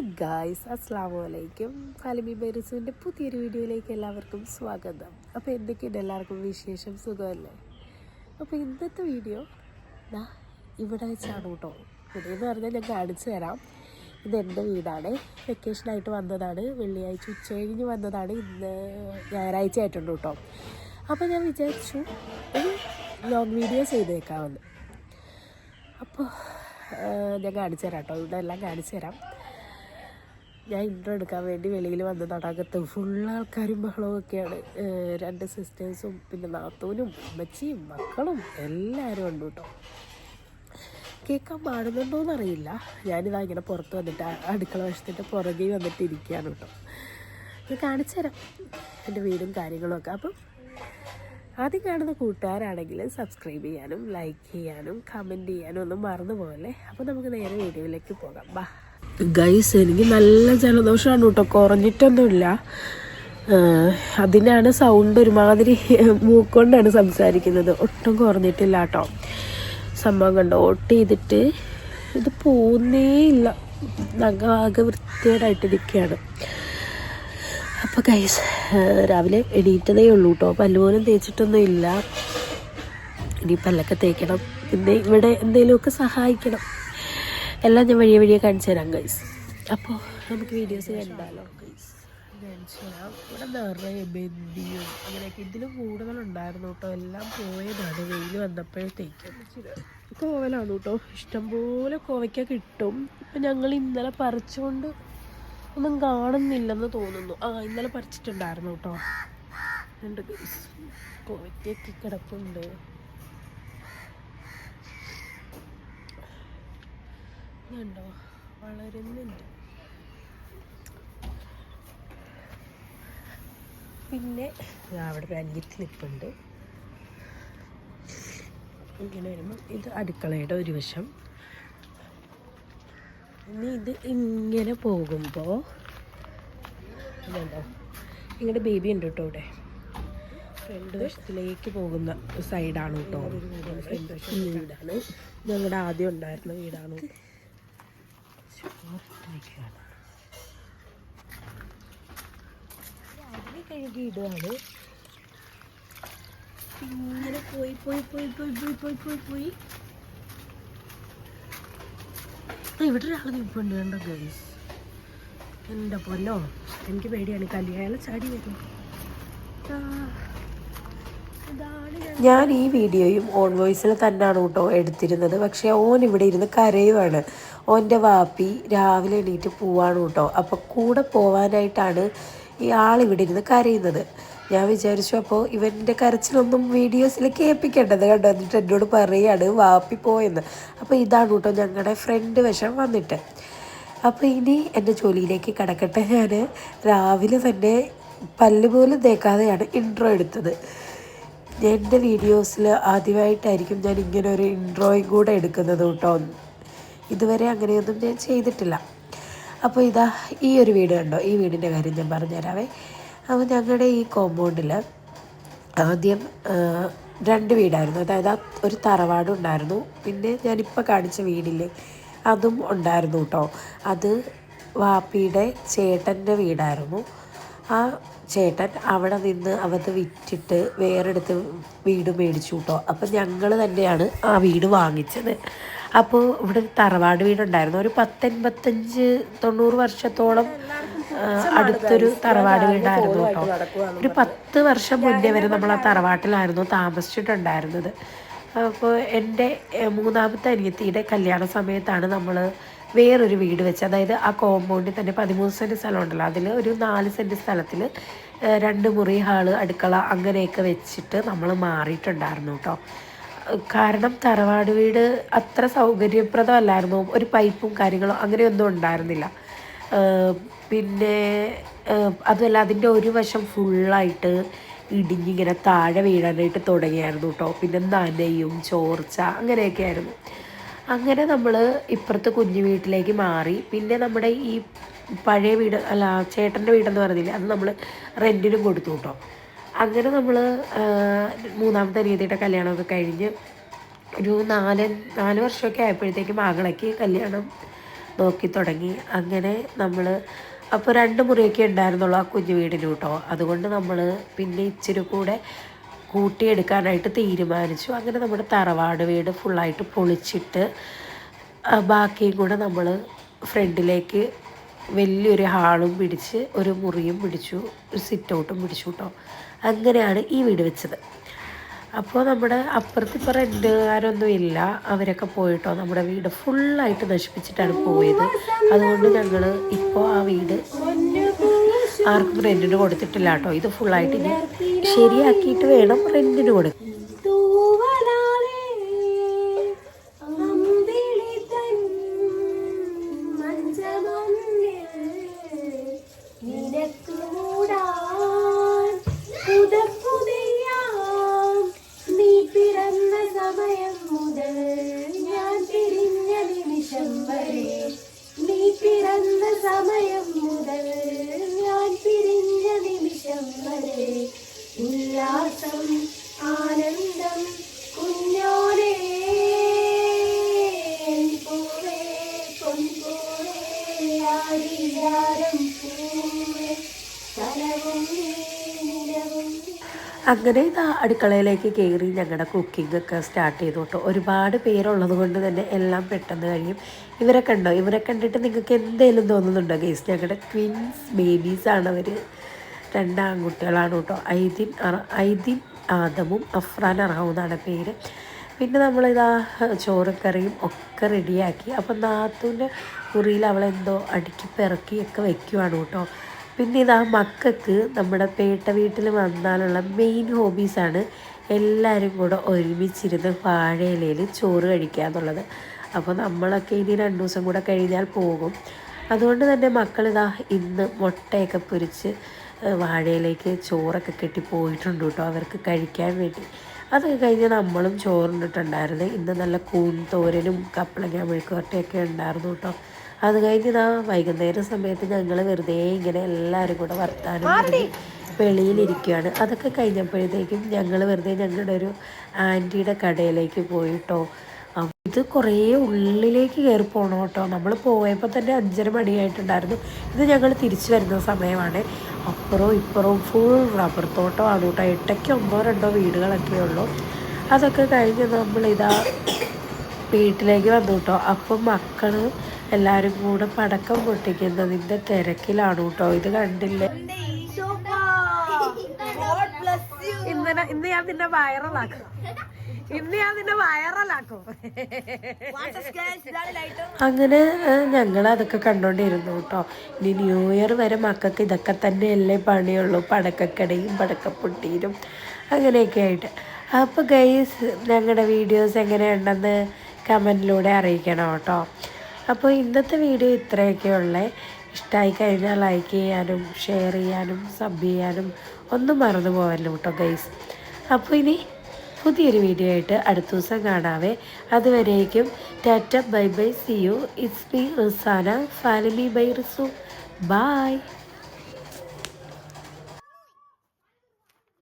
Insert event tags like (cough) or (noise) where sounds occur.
Hi guys അസ്സാം വലൈക്കും ഫാലിമി ബൈറസുവിന്റെ പുതിയൊരു വീഡിയോയിലേക്ക് എല്ലാവർക്കും സ്വാഗതം. അപ്പോൾ എന്തൊക്കെയുണ്ട് എല്ലാവർക്കും വിശേഷം? സുഖമല്ലേ? അപ്പോൾ ഇന്നത്തെ വീഡിയോ ദാ ഇവിടെ വെച്ചാണ് കേട്ടോ. എന്ന് പറഞ്ഞാൽ ഞാൻ കാണിച്ചു തരാം. ഇത് എന്റെ വീടാണ്. വെക്കേഷനായിട്ട് വന്നതാണ്. വെള്ളിയാഴ്ച ഉച്ച കഴിഞ്ഞ് വന്നതാണ്. ഇന്ന് ഞായറാഴ്ച ആയിട്ടുണ്ട് കേട്ടോ. അപ്പോൾ ഞാൻ വിചാരിച്ചു ഒരു ലോങ് വീഡിയോ ചെയ്തേക്കാമെന്ന്. അപ്പോൾ ഞാൻ കാണിച്ചു തരാം കേട്ടോ. ഇവിടെ എല്ലാം കാണിച്ചു തരാം. ഞാൻ ഇൻട്രോ എടുക്കാൻ വേണ്ടി വെളിയിൽ വന്ന് തടാകത്ത് ഫുൾ ആൾക്കാരും ബഹളവും ഒക്കെയാണ്. രണ്ട് സിസ്റ്റേഴ്സും പിന്നെ നാത്തൂനും അമ്മച്ചിയും മക്കളും എല്ലാവരും ഉണ്ട് കേട്ടോ. കേൾക്കാൻ പാടുന്നുണ്ടോയെന്ന് അറിയില്ല ഞാനിതാ ഇങ്ങനെ പുറത്ത് വന്നിട്ട് അടുക്കള വശത്തിന്റെ പുറകെ വന്നിട്ട് ഇരിക്കുകയാണ് കേട്ടോ. ഞാൻ കാണിച്ചു തരാം. എന്റെ വീടും കാര്യങ്ങളൊക്കെ അപ്പം ആദ്യം കാണുന്ന കൂട്ടുകാരാണെങ്കിൽ സബ്സ്ക്രൈബ് ചെയ്യാനും ലൈക്ക് ചെയ്യാനും കമന്റ് ചെയ്യാനും ഒന്നും മറന്നു പോകല്ലേ അപ്പോൾ നമുക്ക് നേരെ വീഡിയോയിലേക്ക് പോകാം. ബാ. ഗൈസ് എനിക്ക് നല്ല ജലദോഷമാണ് കേട്ടോ കുറഞ്ഞിട്ടൊന്നുമില്ല. അതിനാണ് സൗണ്ട് ഒരുമാതിരി (laughs) മൂക്കൊണ്ടാണ് സംസാരിക്കുന്നത്. ഒട്ടും കുറഞ്ഞിട്ടില്ല കേട്ടോ സംഭവം കണ്ടോ? ഓട്ട് ചെയ്തിട്ട് ഇത് പോകുന്നേ ഇല്ല. വൃത്തികേടായിട്ടിരിക്കുകയാണ് അപ്പോൾ ഗൈസ് രാവിലെ എണീറ്റതേ ഉള്ളൂ കേട്ടോ പല്ലുപോലും തേച്ചിട്ടൊന്നും ഇല്ല. ഇനി പല്ലൊക്കെ തേക്കണം. പിന്നെ ഇവിടെ എന്തെങ്കിലുമൊക്കെ സഹായിക്കണം. എല്ലാം ഞാൻ വഴിയെ വഴിയെ കാണിച്ചു തരാം ഗൈസ് അപ്പോൾ നമുക്ക് വീഡിയോസ് കണ്ടാലോ? ഗൈസ് ഇവിടെ നിറയെ ബന്ദിയും അങ്ങനെയൊക്കെ ഇതിലും കൂടുതലുണ്ടായിരുന്നു കേട്ടോ എല്ലാം പോയതാണ് വെയിൽ വന്നപ്പോഴത്തേക്കും കോവലാണ് കേട്ടോ ഇഷ്ടംപോലെ കോവയ്ക്ക കിട്ടും. ഇപ്പം ഞങ്ങൾ ഇന്നലെ പറിച്ചുകൊണ്ട് ഒന്നും കാണുന്നില്ലെന്ന് തോന്നുന്നു. ആ ഇന്നലെ പറിച്ചിട്ടുണ്ടായിരുന്നു കേട്ടോ. രണ്ട് കോവയ്ക്കൊക്കെ കിടപ്പുണ്ട്. കണ്ടോ? വളരുന്നുണ്ട്. പിന്നെ അവിടെ ഒരു നിൽപ്പുണ്ട് ഇങ്ങനെ വരുമ്പം ഇത് അടുക്കളയുടെ ഒരു വശം. ഇനി ഇത് ഇങ്ങനെ പോകുമ്പോൾ ഇതുണ്ടോ? നിങ്ങളുടെ ബേബി ഉണ്ട് കേട്ടോ ഇവിടെ ഫ്രണ്ട് വശത്തിലേക്ക് പോകുന്ന സൈഡാണ് കേട്ടോ. ഫ്രണ്ട് വശം വീടാണ്. ഞങ്ങളുടെ ആദ്യം ഉണ്ടായിരുന്ന വീടാണ്. ചോറിട്ടിരിക്കുകയാണ് രാവിലെ കഴുകി ഇടുകയാണ് ഇങ്ങനെ പോയി പോയി പോയി പോയി പോയി പോയി പോയി പോയി. ഇവിടെ ഒരാൾ നിൽപ്പുണ്ട് കണ്ടോ ഗൈസ് എന്റെ പൊന്നോ എനിക്ക് പേടിയാണ് കല്യാണ ചാടി വരും. ഞാൻ ഈ വീഡിയോയും ഓൺ വോയിസിൽ തന്നെയാണ് കേട്ടോ എടുത്തിരുന്നത്. പക്ഷേ ഓൻ ഇവിടെ ഇരുന്ന് കരയുവാണ്. ഓന്റെ വാപ്പി രാവിലെ എണീറ്റ് പോവാണ് കേട്ടോ അപ്പോൾ കൂടെ പോവാനായിട്ടാണ് ഈ ആളിവിടെ ഇരുന്ന് കരയുന്നത്. ഞാൻ വിചാരിച്ചു അപ്പോൾ ഇവന്റെ കരച്ചിലൊന്നും വീഡിയോസിൽ കേൾപ്പിക്കേണ്ടത് കണ്ടോ? എന്നിട്ട് എന്നോട് പറയാണ് വാപ്പി പോയെന്ന്. അപ്പോൾ ഇതാണ് കേട്ടോ ഞങ്ങളുടെ ഫ്രണ്ട് വശം വന്നിട്ട്. അപ്പോൾ ഇനി എന്റെ ജോലിയിലേക്ക് കിടക്കട്ടെ ഞാൻ രാവിലെ തന്നെ പല്ല് പോലും തേക്കാതെയാണ് ഇൻട്രോ എടുത്തത്. എന്റെ വീഡിയോസിൽ ആദ്യമായിട്ടായിരിക്കും ഞാൻ ഇങ്ങനെ ഒരു ഇൻട്രോയും കൂടെ എടുക്കുന്നത് കേട്ടോ ഇതുവരെ അങ്ങനെയൊന്നും ഞാൻ ചെയ്തിട്ടില്ല. അപ്പോൾ ഇതാ ഈ ഒരു വീട് കണ്ടോ? ഈ വീടിന്റെ കാര്യം ഞാൻ പറഞ്ഞുതരാവേ. അപ്പോൾ ഞങ്ങളുടെ ഈ കോമ്പൗണ്ടിൽ ആദ്യം രണ്ട് വീടായിരുന്നു. അതായത് ഒരു തറവാടും ഉണ്ടായിരുന്നു. പിന്നെ ഞാനിപ്പോൾ കാണിച്ച വീടില്ലേ അതും ഉണ്ടായിരുന്നു കേട്ടോ. അത് വാപ്പിയുടെ ചേട്ടന്റെ വീടായിരുന്നു. ആ ചേട്ടൻ അവിടെ നിന്ന് അവത് വിറ്റിട്ട് വേറെടുത്ത് വീട് മേടിച്ചു കേട്ടോ. അപ്പം ഞങ്ങൾ തന്നെയാണ് ആ വീട് വാങ്ങിച്ചത്. അപ്പോൾ ഇവിടെ തറവാട് വീടുണ്ടായിരുന്നു. ഒരു പത്തൊൻപത്തഞ്ച് തൊണ്ണൂറ് വർഷത്തോളം അടുത്തൊരു തറവാട് വീടായിരുന്നു കേട്ടോ. ഒരു പത്ത് വർഷം മുന്നേ വരെ നമ്മൾ ആ തറവാട്ടിലായിരുന്നു താമസിച്ചിട്ടുണ്ടായിരുന്നത്. അപ്പോൾ എന്റെ മൂന്നാമത്തെ അനിയത്തിയുടെ കല്യാണ സമയത്താണ് നമ്മൾ വേറൊരു വീട് വെച്ച് അതായത് ആ കോമ്പൗണ്ടിൽ തന്നെ പതിമൂന്ന് സെന്റ് സ്ഥലമുണ്ടല്ലോ. അതിൽ ഒരു നാല് സെന്റ് സ്ഥലത്തിൽ രണ്ട് മുറി ഹാൾ അടുക്കള അങ്ങനെയൊക്കെ വെച്ചിട്ട് നമ്മൾ മാറിയിട്ടുണ്ടായിരുന്നു കേട്ടോ. കാരണം തറവാട് വീട് അത്ര സൗകര്യപ്രദമല്ലായിരുന്നു. ഒരു പൈപ്പും കാര്യങ്ങളും അങ്ങനെയൊന്നും ഉണ്ടായിരുന്നില്ല. പിന്നെ അതുമല്ല അതിന്റെ ഒരു വശം ഫുള്ളായിട്ട് ഇടിഞ്ഞിങ്ങനെ താഴെ വീഴാനായിട്ട് തുടങ്ങിയായിരുന്നു കേട്ടോ. പിന്നെ നനയും ചോർച്ച അങ്ങനെയൊക്കെ ആയിരുന്നു അങ്ങനെ നമ്മൾ ഇപ്പുറത്തെ കുഞ്ഞു വീട്ടിലേക്ക് മാറി. പിന്നെ നമ്മുടെ ഈ പഴയ വീട് അല്ല ചേട്ടന്റെ വീടെന്ന് പറഞ്ഞില്ലേ അത് നമ്മൾ റെന്റിനും കൊടുത്തു കേട്ടോ. അങ്ങനെ നമ്മൾ മൂന്നാമത്തെ രീതിയുടെ കല്യാണമൊക്കെ കഴിഞ്ഞ് ഒരു നാല് നാല് വർഷമൊക്കെ ആയപ്പോഴത്തേക്കും മകളേക്ക് കല്യാണം നോക്കി തുടങ്ങി. അങ്ങനെ നമ്മൾ അപ്പോൾ രണ്ട് മുറിയൊക്കെ ഉണ്ടായിരുന്നുള്ളൂ ആ കുഞ്ഞു വീടിന് കേട്ടോ അതുകൊണ്ട് നമ്മൾ പിന്നെ ഇച്ചിരി കൂടെ കൂട്ടിയെടുക്കാനായിട്ട് തീരുമാനിച്ചു. അങ്ങനെ നമ്മുടെ തറവാട് വീട് ഫുള്ളായിട്ട് പൊളിച്ചിട്ട് ബാക്കിയും കൂടെ നമ്മൾ ഫ്രണ്ടിലേക്ക് വലിയൊരു ഹാളും പിടിച്ച് ഒരു മുറിയും പിടിച്ചു ഒരു സിറ്റ് ഔട്ടും പിടിച്ചു കേട്ടോ അങ്ങനെയാണ് ഈ വീട് വെച്ചത്. അപ്പോൾ നമ്മുടെ അപ്പുറത്ത് ഇപ്പോൾ റെന്റുകാരൊന്നും ഇല്ല. അവരൊക്കെ പോയിട്ടോ. നമ്മുടെ വീട് ഫുള്ളായിട്ട് നശിപ്പിച്ചിട്ടാണ് പോയത്. അതുകൊണ്ട് ഞങ്ങൾ ഇപ്പോൾ ആ വീട് ആർക്കും റെന്റിന് കൊടുത്തിട്ടില്ല കേട്ടോ ഇത് ഫുള്ളായിട്ട് ഇനി ശരിയാക്കിയിട്ട് വേണം റെന്റിന് കൊടുക്കാൻ. അങ്ങനെ ഇതാ അടുക്കളയിലേക്ക് കയറി ഞങ്ങളുടെ കുക്കിംഗ് ഒക്കെ സ്റ്റാർട്ട് ചെയ്തു കേട്ടോ ഒരുപാട് പേരുള്ളത് കൊണ്ട് തന്നെ എല്ലാം പെട്ടെന്ന് കഴിയും. ഇവരെ കണ്ടോ? ഇവരെ കണ്ടിട്ട് നിങ്ങൾക്ക് എന്തെങ്കിലും തോന്നുന്നുണ്ടോ ഗേസ് ഞങ്ങളുടെ ട്വിൻസ് ബേബീസാണ് അവർ രണ്ടാൺകുട്ടികളാണ് കേട്ടോ ഐദിൻ ഐദിൻ ആദമും അഫ്രാൻ അറാവുന്നാണ് പേര്. പിന്നെ നമ്മളിതാ ചോറും കറിയും ഒക്കെ റെഡിയാക്കി അപ്പം നാത്തൂന്റെ മുറിയിൽ അവളെന്തോ അടുക്കി പിറക്കിയൊക്കെ വെക്കുവാണ് കേട്ടോ പിന്നെ ഇത് ആ മക്കൾക്ക് നമ്മുടെ പേട്ട വീട്ടിൽ വന്നാലുള്ള മെയിൻ ഹോബീസാണ് എല്ലാവരും കൂടെ ഒരുമിച്ചിരുന്ന് വാഴയിലയിൽ ചോറ് കഴിക്കുക എന്നുള്ളത്. അപ്പോൾ നമ്മളൊക്കെ ഇനി രണ്ട് ദിവസം കൂടെ കഴിഞ്ഞാൽ പോകും. അതുകൊണ്ട് തന്നെ മക്കളിതാ ഇന്ന് മുട്ടയൊക്കെ പൊരിച്ച് വാഴയിലേക്ക് ചോറൊക്കെ കെട്ടി പോയിട്ടുണ്ട് കേട്ടോ. അവർക്ക് കഴിക്കാൻ വേണ്ടി. അതൊക്കെ കഴിഞ്ഞ് നമ്മളും ചോറിട്ടുണ്ടായിരുന്നു ഇന്ന് നല്ല കൂൺ തോരനും കപ്പളങ്ങ മെഴുക്കുവരട്ടയൊക്കെ ഉണ്ടായിരുന്നു കേട്ടോ അത് കഴിഞ്ഞ് ഇതാ വൈകുന്നേരം സമയത്ത് ഞങ്ങൾ വെറുതെ ഇങ്ങനെ എല്ലാവരും കൂടെ വർത്താനം പറഞ്ഞ് വെളിയിലിരിക്കുകയാണ് അതൊക്കെ കഴിഞ്ഞപ്പോഴത്തേക്കും ഞങ്ങൾ വെറുതെ ഞങ്ങളുടെ ഒരു ആന്റിയുടെ കടയിലേക്ക് പോയിട്ടോ ഇത് കുറേ ഉള്ളിലേക്ക് കയറി പോകണം കേട്ടോ. നമ്മൾ പോയപ്പോൾ തന്നെ അഞ്ചര മണിയായിട്ടുണ്ടായിരുന്നു. ഇത് ഞങ്ങൾ തിരിച്ചു വരുന്ന സമയമാണ്. അപ്പുറവും ഇപ്പുറവും ഫുൾ റബ്ബർ തോട്ടമാണ് കേട്ടോ. എട്ടയ്ക്ക് ഒന്നോ രണ്ടോ വീടുകളൊക്കെ ഉള്ളൂ. അതൊക്കെ കഴിഞ്ഞ് നമ്മളിതാ വീട്ടിലേക്ക് വന്നു കേട്ടോ. അപ്പം മക്കൾ എല്ലാവരും കൂടെ പടക്കം പൊട്ടിക്കുന്നതിന്റെ തിരക്കിലാണ് കേട്ടോ. ഇത് കണ്ടില്ലേ? ഇന്ന് ഇന്ന് ഞാൻ നിന്നെ വൈറലാക്കും ഇന്ന് ഞാൻ നിന്നെ വൈറലാക്കും അങ്ങനെ ഞങ്ങൾ അതൊക്കെ കണ്ടോണ്ടിരുന്നു കേട്ടോ ഇനി ന്യൂ ഇയർ വരെ മക്കൾക്ക് ഇതൊക്കെ തന്നെയല്ലേ പണിയുള്ളൂ. പടക്കക്കടയും പടക്കപ്പൊട്ടിയിലും അങ്ങനെയൊക്കെ ആയിട്ട്. അപ്പോൾ ഗൈസ് ഞങ്ങളുടെ വീഡിയോസ് എങ്ങനെയുണ്ടെന്ന് കമന്റിലൂടെ അറിയിക്കണം കേട്ടോ അപ്പോൾ ഇന്നത്തെ വീഡിയോ ഇത്രയൊക്കെ ഉള്ളേ. ഇഷ്ടമായി കഴിഞ്ഞാൽ ലൈക്ക് ചെയ്യാനും ഷെയർ ചെയ്യാനും സബ് ചെയ്യാനും ഒന്നും മറന്നു പോകല്ലോ കേട്ടോ ഗൈസ് അപ്പോൾ ഇനി പുതിയൊരു വീഡിയോ ആയിട്ട് അടുത്ത ദിവസം കാണാവേ. അതുവരേക്കും tata bye bye see you it's B Rizana ഫാലമി bye Rizu bye